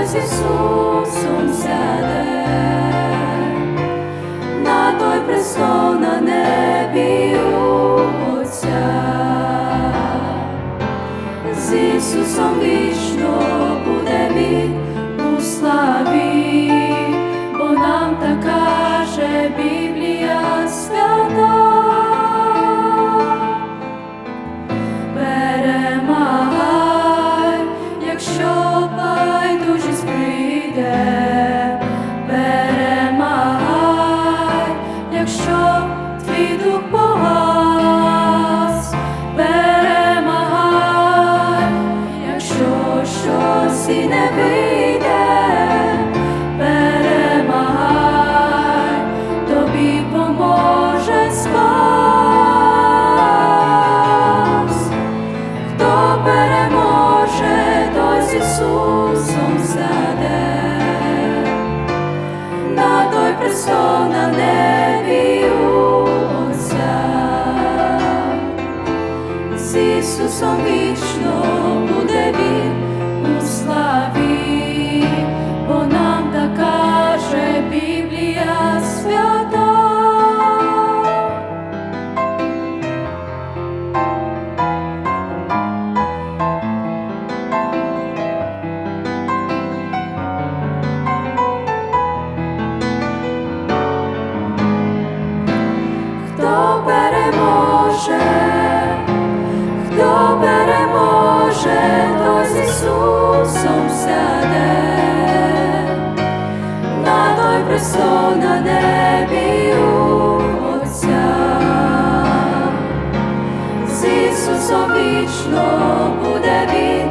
Хто з Ісусом сяде, на той престол на небі Отця, з Ісусом вічно буде він у славі. З Ісусом сяде, на той престол на небі у Отця. З Ісусом вічно буде Він переможе, хто переможе, то з Ісусом сяде, на той престол на небі Отця, з Ісусом вічно буде Він